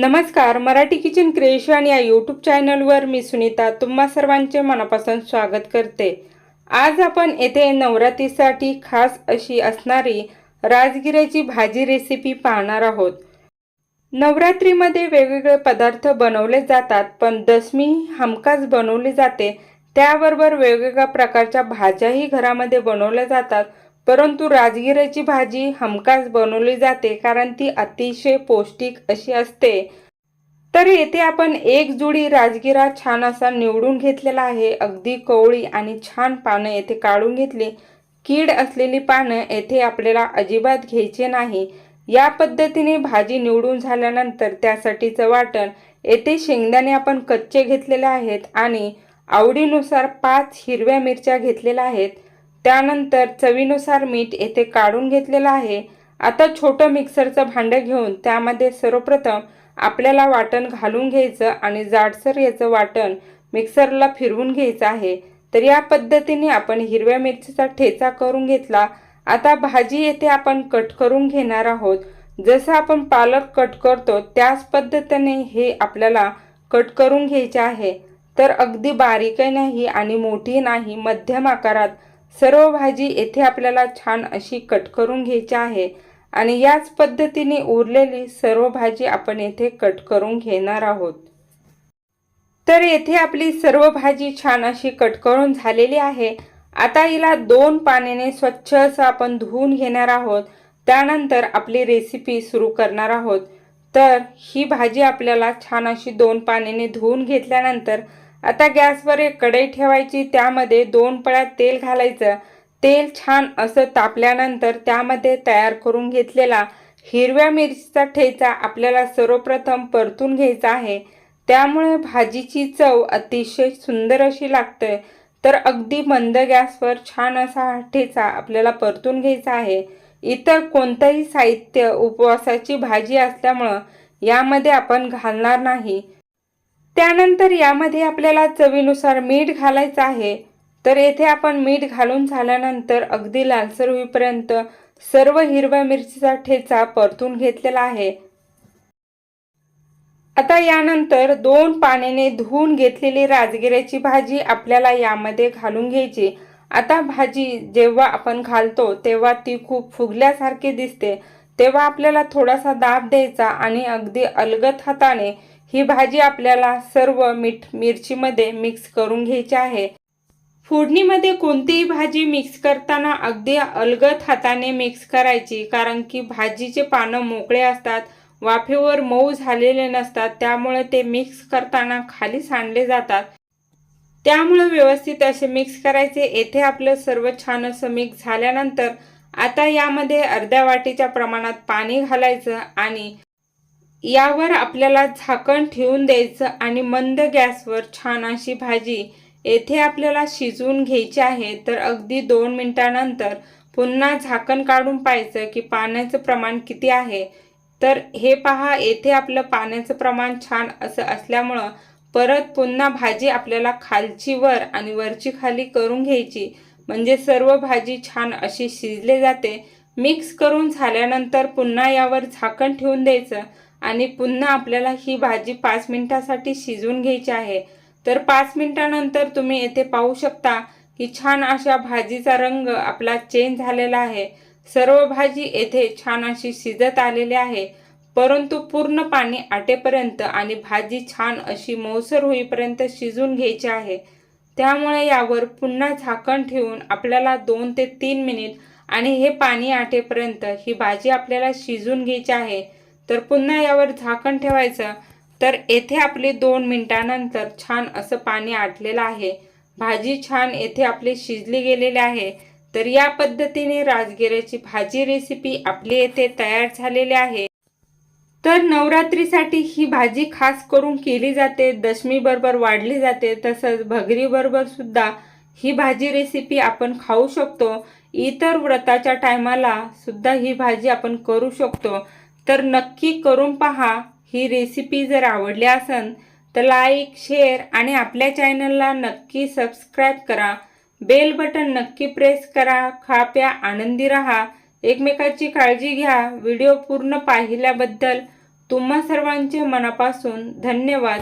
नमस्कार Marathi kitchen creation या YouTube चॅनलवर मी सुनीता तुम्हा सर्वांचे मनापासून स्वागत करते. आज आपण येथे नवरात्रीसाठी खास अशी असणारी राजगिऱ्याची भाजी रेसिपी पाहणार आहोत. नवरात्रीमध्ये वेगवेगळे पदार्थ बनवले जातात पण दशमी हमखास बनवली जाते. त्याबरोबर वेगवेगळ्या प्रकारच्या भाज्याही घरामध्ये बनवल्या जातात. परंतु राजगिराची भाजी हमखास बनवली जाते कारण ती अतिशय पौष्टिक अशी असते. तर येथे आपण एक जुडी राजगिरा छान असा निवडून घेतलेला आहे. अगदी कवळी आणि छान पानं येथे काढून घेतली. कीड असलेली पानं येथे आपल्याला अजिबात घ्यायचे नाही. या पद्धतीने भाजी निवडून झाल्यानंतर त्यासाठीचं वाटण. येथे शेंगदाणे आपण कच्चे घेतलेले आहेत आणि आवडीनुसार पाच हिरव्या मिरच्या घेतलेल्या आहेत. त्यानंतर चवीनुसार मीठ येथे काढून घेतलेलं आहे. आता छोटं मिक्सरचं भांडं घेऊन त्यामध्ये सर्वप्रथम आपल्याला वाटण घालून घ्यायचं आणि जाडसर याचं वाटण मिक्सरला फिरवून घ्यायचं आहे. तर या पद्धतीने आपण हिरव्या मिरचीचा ठेचा करून घेतला. आता भाजी येथे आपण कट करून घेणार आहोत. जसं आपण पालक कट करतो त्याच पद्धतीने हे आपल्याला कट करून घ्यायचे आहे. तर अगदी बारीकही नाही आणि मोठी नाही मध्यम आकारात सर्व भाजी येथे आपल्याला छान अशी कट करून घ्यायची आहे. आणि याच पद्धतीने उरलेली सर्व भाजी आपण येथे कट करून घेणार आहोत. तर येथे आपली सर्व भाजी छान अशी कट करून झालेली आहे. आता हिला दोन पाण्याने स्वच्छ असं आपण धुवून घेणार आहोत. त्यानंतर आपली रेसिपी सुरू करणार आहोत. तर ही भाजी आपल्याला छान अशी दोन पाण्याने धुवून घेतल्यानंतर आता गॅसवर एक कढई ठेवायची त्यामध्ये दोन पळ्यात तेल घालायचं. तेल छान असं तापल्यानंतर त्यामध्ये तयार करून घेतलेला हिरव्या मिरचीचा ठेचा आपल्याला सर्वप्रथम परतून घ्यायचा आहे. त्यामुळे भाजीची चव अतिशय सुंदर अशी लागते. तर अगदी मंद गॅसवर छान असा हा ठेचा आपल्याला परतून घ्यायचा आहे. इतर कोणतंही साहित्य उपवासाची भाजी असल्यामुळं यामध्ये आपण घालणार नाही. त्यानंतर यामध्ये आपल्याला चवीनुसार मीठ घालायचं आहे. तर येथे आपण मीठ घालून झाल्यानंतर अगदी लालसर होईपर्यंत सर्व हिरव्या मिरचीचा ठेचा परतून घेतलेला आहे. आता यानंतर दोन पाण्याने धुवून घेतलेली राजगिऱ्याची भाजी आपल्याला यामध्ये घालून घ्यायची. आता भाजी जेव्हा आपण घालतो तेव्हा ती खूप फुगल्यासारखी दिसते. तेव्हा आपल्याला थोडासा दाब द्यायचा आणि अगदी अलगत हाताने ही भाजी आपल्याला सर्व मीठ मिरचीमध्ये मिक्स करून घ्यायची आहे. फोडणीमध्ये कोणतीही भाजी मिक्स करताना अगदी अलगद हाताने मिक्स करायची कारण की भाजीचे पानं मोकळे असतात वाफेवर मऊ झालेले नसतात त्यामुळे ते मिक्स करताना खाली सांडले जातात. त्यामुळे व्यवस्थित असे मिक्स करायचे. येथे आपलं सर्व छान असं मिक्स झाल्यानंतर आता यामध्ये अर्ध्या वाटीच्या प्रमाणात पाणी घालायचं आणि यावर आपल्याला झाकण ठेवून द्यायचं आणि मंद गॅसवर छान अशी भाजी येथे आपल्याला शिजवून घ्यायची आहे तर अगदी दोन मिनिटानंतर पुन्हा झाकण काढून पाहायचं की पाण्याचं प्रमाण किती आहे. तर हे पहा येथे आपलं पाण्याचं प्रमाण छान असं असल्यामुळं परत पुन्हा भाजी आपल्याला खालची वर आणि वरची खाली करून घ्यायची. म्हणजे सर्व भाजी छान अशी शिजले जाते. मिक्स करून झाल्यानंतर पुन्हा यावर झाकण ठेवून द्यायचं. आणि पुन्हा आपल्याला ही भाजी पाच मिनिटासाठी शिजवून घ्यायची आहे. तर पाच मिनिटानंतर तुम्ही येथे पाहू शकता की छान अशा भाजीचा रंग आपला चेंज झालेला आहे. सर्व भाजी येथे छान अशी शिजत आलेली आहे. परंतु पूर्ण पाणी आटेपर्यंत आणि भाजी छान अशी मौसर होईपर्यंत शिजून घ्यायची आहे. त्यामुळे यावर पुन्हा झाकण ठेवून आपल्याला दोन ते तीन मिनिट आणि हे पाणी आटेपर्यंत ही भाजी आपल्याला शिजून घ्यायची आहे. तर पुन्हा यावर झाकण ठेवायचं. तर येथे आपली दोन मिनटानंतर छान असं पाणी आटलेलं आहे. भाजी छान येथे आपली शिजली गेलेली आहे. तर या पद्धतीने राजगिऱ्याची भाजी रेसिपी आपली येथे तयार झालेली आहे. तर नवरात्रीसाठी ही भाजी खास करून केली जाते. दशमी बरोबर वाढली जाते. तसंच भगरी बरोबर सुद्धा ही भाजी रेसिपी आपण खाऊ शकतो. इतर व्रताच्या टायमाला सुद्धा ही भाजी आपण करू शकतो. तर नक्की करून पहा. ही रेसिपी जर आवडली असेल तर लाईक शेअर आणि आपल्या चॅनलला नक्की सबस्क्राईब करा. बेल बटन नक्की प्रेस करा. खा प्या आनंदी राहा. एकमेकाची काळजी घ्या. व्हिडिओ पूर्ण पाहिल्याबद्दल तुम्हा सर्वांचे मनापासून धन्यवाद.